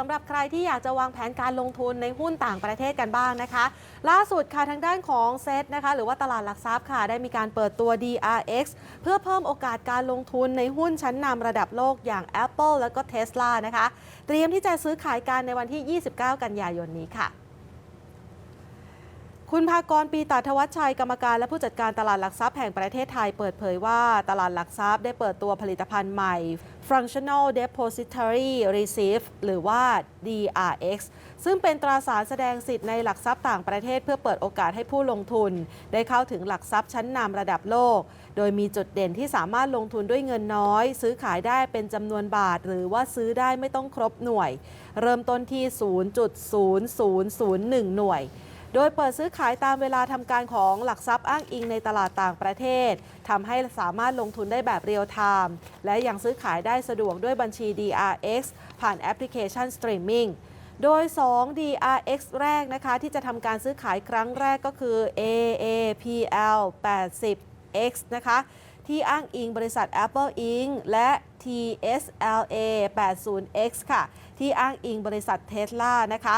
สำหรับใครที่อยากจะวางแผนการลงทุนในหุ้นต่างประเทศกันบ้างนะคะ ล่าสุดค่ะทางด้านของเซตนะคะ หรือว่าตลาดหลักทรัพย์ค่ะ ได้มีการเปิดตัว DRX เพื่อเพิ่มโอกาสการลงทุนในหุ้นชั้นนำระดับโลกอย่าง Apple และก็ Tesla นะคะ เตรียมที่จะซื้อขายกันในวันที่ 29 กันยายนนี้ค่ะ คุณภากรปีตาทวัชชัยกรรมการและผู้จัดการตลาดหลักทรัพย์แห่งประเทศไทยเปิดเผยว่าตลาดหลักทรัพย์ได้เปิดตัวผลิตภัณฑ์ใหม่ Functional Depository Receipt หรือว่า DRX ซึ่งเป็นตราสารแสดงสิทธิ์ในหลักทรัพย์ต่างประเทศ เพื่อเปิดโอกาสให้ผู้ลงทุน ได้เข้าถึงหลักทรัพย์ชั้นนำระดับโลก โดยมีจุดเด่นที่สามารถลงทุนด้วยเงินน้อย ซื้อขายได้เป็นจำนวนบาท หรือว่าซื้อได้ไม่ต้องครบหน่วย เริ่มต้นที่ 0.0001 หน่วย โดยเปิดซื้อขายตามเวลาทำการของหลักทรัพย์อ้างอิงในตลาดต่างประเทศทำให้สามารถลงทุนได้แบบเรียลไทม์และยังซื้อขายได้สะดวกด้วยบัญชี DRX ผ่านแอปพลิเคชันสตรีมมิ่งโดย 2 DRX แรกนะคะที่จะทำการซื้อขายครั้งแรกก็คือ AAPL 80X นะคะที่อ้างอิงบริษัท Apple Inc. และ TSLA 80X ค่ะ ที่อ้างอิงบริษัท Tesla นะคะ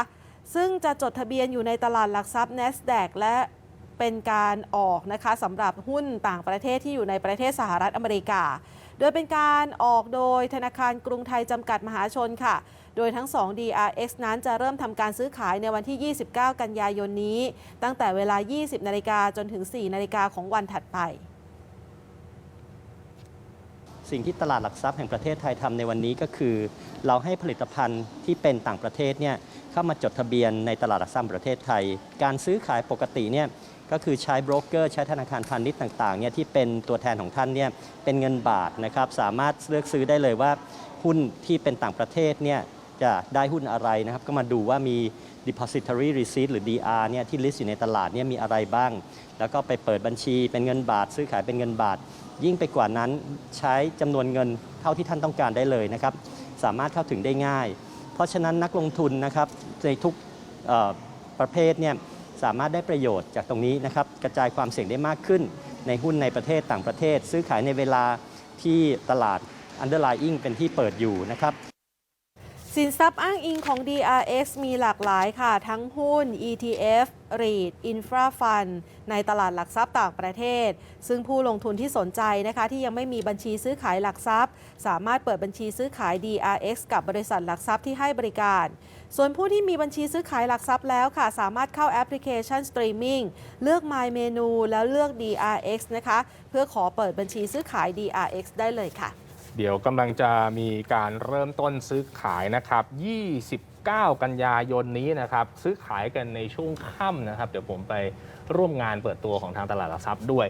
ซึ่งจะจดทะเบียนอยู่ในตลาดหลักทรัพย์ NASDAQ และเป็นการออกนะคะสำหรับหุ้นต่างประเทศที่อยู่ในประเทศสหรัฐอเมริกา โดยเป็นการออกโดยธนาคารกรุงไทยจำกัดมหาชนค่ะ โดยทั้ง 2 DRX นั้นจะเริ่มทำการซื้อขายในวันที่ 29 กันยายนนี้ ตั้งแต่เวลา 20 นาฬิกาจนถึง 4 นาฬิกาของวันถัดไป สิ่งที่ตลาดหลักทรัพย์แห่งประเทศไทยทำในวันนี้ก็คือ เราให้ผลิตภัณฑ์ที่เป็นต่างประเทศเนี่ยเข้ามาจดทะเบียนในตลาดหลักทรัพย์ประเทศไทย การซื้อขายปกติเนี่ยก็คือใช้โบรกเกอร์ใช้ธนาคารพาณิชย์ต่างๆเนี่ยที่เป็นตัวแทนของท่านเนี่ยเป็นเงินบาทนะครับสามารถเลือกซื้อได้เลยว่าหุ้นที่เป็นต่างประเทศเนี่ยจะได้หุ้นอะไรนะครับก็มาดูว่ามี depository receipt หรือ DR เนี่ยที่ list อยู่ในตลาดเนี่ยมีอะไรบ้าง แล้วก็ไปเปิดบัญชีเป็นเงินบาท ซื้อขายเป็นเงินบาท ยิ่งไปกว่านั้นใช้จำนวนเงินเท่าที่ท่านต้องการได้เลยนะครับ สามารถเข้าถึงได้ง่าย เพราะฉะนั้นนักลงทุนนะครับในทุกประเภทเนี่ยสามารถได้ประโยชน์จากตรงนี้นะครับกระจายความเสี่ยงได้มากขึ้น ในหุ้นในประเทศต่างประเทศ ซื้อขายในเวลาที่ตลาด underlying เป็นที่เปิดอยู่นะครับ สินทรัพย์อ้างอิงของ DRX มีหลากหลายค่ะ ทั้งหุ้น ETF REIT Infra Fund ในตลาดหลักทรัพย์ต่างประเทศ ซึ่งผู้ลงทุนที่สนใจนะคะ ที่ยังไม่มีบัญชีซื้อขายหลักทรัพย์ สามารถเปิดบัญชีซื้อขาย DRX กับบริษัทหลักทรัพย์ที่ให้บริการ ส่วนผู้ที่มีบัญชีซื้อขายหลักทรัพย์แล้วค่ะ สามารถเข้าแอปพลิเคชันสตรีมมิ่งเลือก My Menu แล้วเลือก DRX นะคะ เพื่อขอเปิดบัญชีซื้อขาย DRX ได้เลยค่ะ เดี๋ยวกำลังจะมีการเริ่มต้นซื้อขายนะครับ 29 กันยายนนี้นะครับ ซื้อขายกันในช่วงค่ำนะครับ เดี๋ยวผมไปร่วมงานเปิดตัวของทางตลาดหลักทรัพย์ด้วย